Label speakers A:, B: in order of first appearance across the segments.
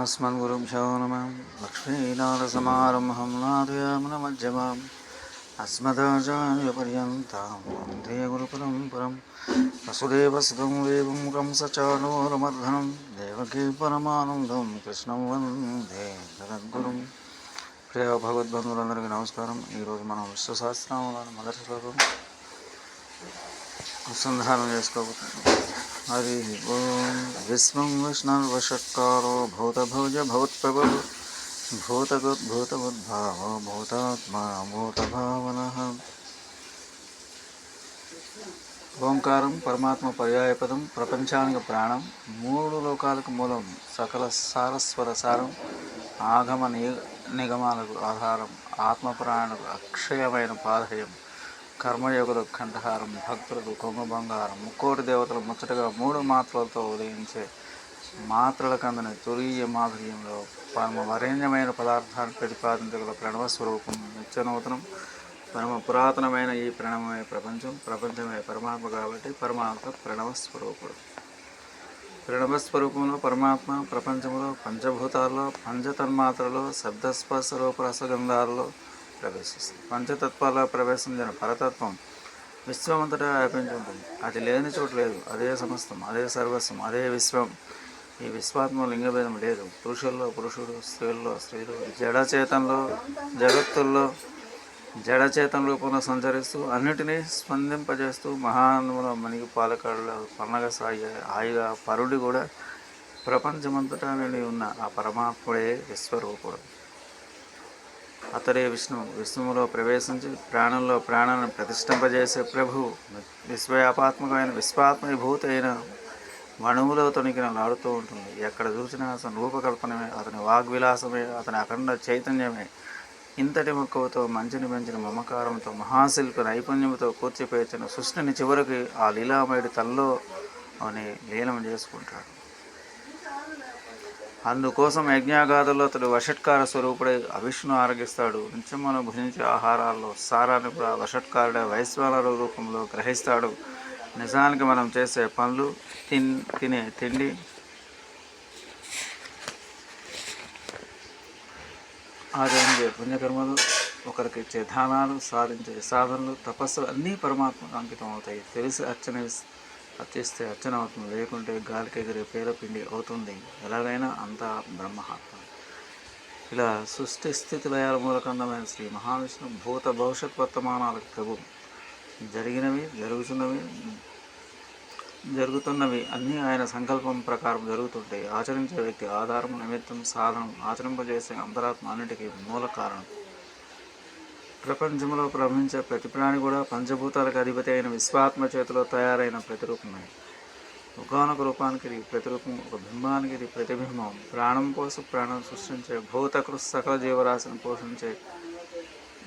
A: अस्मद्गुरुभ्यो नमः लक्ष्मीनाथसमारम्भं नादयामनमध्यमाम् अस्मदाचार्यपर्यन्तां वन्दे गुरुपरम्परं वसुदेवसुतं देवं कंसचाणूरमर्धनं देवकी परमानन्दं కృష్ణం వందే జగద్గురుం ప్రియ భగవద్బంధువులందరికీ నమస్కారం ఈరోజు మనం విశ్వసహస్రనామాలను మొదటి శ్లోకం అనుసంధానం చేసుకోబోతున్నాం హరి ఓం విశ్వం విష్ణుర్వషట్కారో భూతభుజ భూత్ప్రభు భూతగుద్భూతగుద్భావో భూతాత్మా భూతభావన ఓంకారం పరమాత్మ పర్యాయపదం ప్రపంచానికి ప్రాణం మూడు లోకాలకు మూలం సకల సారస్వర సారం ఆగమ నిగమాలకు ఆధారం ఆత్మప్రాణులకు అక్షయమైన పాధయం కర్మయోగ కంఠహారం భక్తులకు కొంగు బంగారం ముక్కోటి దేవతలు ముచ్చటగా మూడు మాత్రలతో ఉదయించే మాత్రల కందని తురీయ మాధుర్యంలో పరమ వరేణ్యమైన పదార్థాన్ని ప్రతిపాదించగల ప్రణవ స్వరూపం నిత్యనూతనం పరమ పురాతనమైన ఈ ప్రణవమే ప్రపంచం ప్రపంచమే పరమాత్మ కాబట్టి పరమాత్మ ప్రణవ స్వరూపుడు. ప్రణవ స్వరూపంలో పరమాత్మ ప్రపంచంలో పంచభూతాల్లో పంచతన్మాత్రలో శబ్దస్పర్శ రూపరసగంధాల్లో ప్రవేశిస్తుంది. ప్రవేశిస్తుంది పంచతత్వాల్లో జరిగిన పరతత్వం విశ్వమంతటా వ్యాపించి ఉంటుంది. అది లేని చోటు లేదు. అదే సమస్తం అదే సర్వస్వం అదే విశ్వం. ఈ విశ్వాత్మ లింగభేదం లేదు. పురుషుల్లో పురుషుడు స్త్రీల్లో స్త్రీలు జడచేతంలో జగత్తుల్లో జడచేతం రూపంలో సంచరిస్తూ అన్నిటినీ స్పందింపజేస్తూ మహానుముల మణికి పాలకాడులో పన్నగ సాయి హాయిగా పరుడి కూడా ప్రపంచమంతటా నిండి ఉన్న ఆ పరమాత్ముడే విశ్వరూపుడు. అతడే విష్ణువు విష్ణువులో ప్రవేశించి ప్రాణంలో ప్రాణాన్ని ప్రతిష్ఠింపజేసే ప్రభువు విశ్వవ్యాపాత్మకమైన విశ్వాత్మభూత అయిన మణువులో తొణికిన లాడుతూ ఉంటుంది. ఎక్కడ చూసినా అతని రూపకల్పనమే అతని వాగ్విలాసమే అతని అఖండ చైతన్యమే. ఇంతటి మక్కువతో మంచిని పెంచిన మమకారంతో మహాశిల్పి నైపుణ్యంతో కూర్చిపేర్చిన సృష్టిని చివరికి ఆ లీలామయుడి తల్లో అని లీనం చేసుకుంటాడు. అందుకోసం యజ్ఞాగాథల్లో అతడు వషట్కార స్వరూపుడై అవిష్ణు ఆరగిస్తాడు నిత్యం మనం భుజించే ఆహారాల్లో సారాన్ని కూడా వషట్కారుడే వైశ్వానర రూపంలో గ్రహిస్తాడు. నిజానికి మనం చేసే పనులు తిన్ తినే తిండి ఆచరించే పుణ్యకర్మలు ఒకరికి ఇచ్చే దానాలు సాధించే సాధనలు తపస్సులు అన్నీ పరమాత్మకు అంకితం అవుతాయి తెలిసి అర్చన అర్చిస్తే అర్చన అవుతుంది లేకుంటే గాలికి ఎగిరే పేరపిండి అవుతుంది. ఎలాగైనా అంతా బ్రహ్మహాత్మ. ఇలా సృష్టి స్థితి లయాల మూలకందమైన శ్రీ మహావిష్ణు భూత భవిష్యత్ వర్తమానాలకు ప్రభు. జరిగినవి జరుగుతున్నవి జరుగుతున్నవి అన్నీ ఆయన సంకల్పం ప్రకారం జరుగుతుంటాయి ఆచరించే వ్యక్తి ఆధారం నిమిత్తం సాధనం ఆచరింపజేసే అంతరాత్మ అన్నిటికీ మూల కారణం. ప్రపంచంలో ప్రవహించే ప్రతి ప్రాణి కూడా పంచభూతాలకు అధిపతి అయిన విశ్వాత్మ చేతిలో తయారైన ప్రతిరూపమే. ఒకనొక రూపానికి ఇది ప్రతిరూపం ఒక బింబానికి ఇది ప్రతిబింబం. ప్రాణం కోసం ప్రాణం సృష్టించే భూతకృ సకల జీవరాశిని పోషించే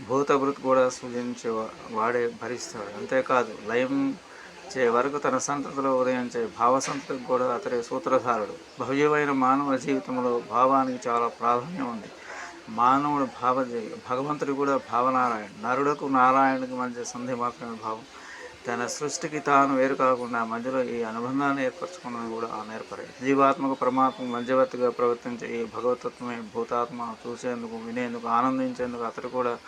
A: భూతభృత్ కూడా సృజించే వాడే భరిస్తాడు. అంతేకాదు లయం చే వరకు తన సంతతిలో ఉదయించే భావసంతతికి కూడా అతడే సూత్రధారుడు. భవ్యమైన మానవ జీవితంలో భావానికి చాలా ప్రాధాన్యం ఉంది. మానవుడు భావ భగవంతుడు కూడా భావనారాయణ. నరుడుకు నారాయణకు మధ్య సంధి మాత్రమే భావం. తన సృష్టికి తాను వేరు కాకుండా మధ్యలో ఈ అనుబంధాన్ని ఏర్పరచుకున్నది కూడా ఆ నేర్పరే. జీవాత్మకు పరమాత్మ మధ్యవర్తిగా ప్రవర్తించే ఈ భగవతత్వమే భూతాత్మ చూసేందుకు వినేందుకు ఆనందించేందుకు అతడు కూడా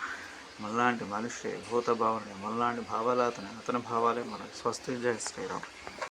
A: మనలాంటి మనిషి భూత భావనే మనలాంటి భావాలు అతని అతని భావాలే మనకు. స్వస్తి జయ శ్రీరామ్.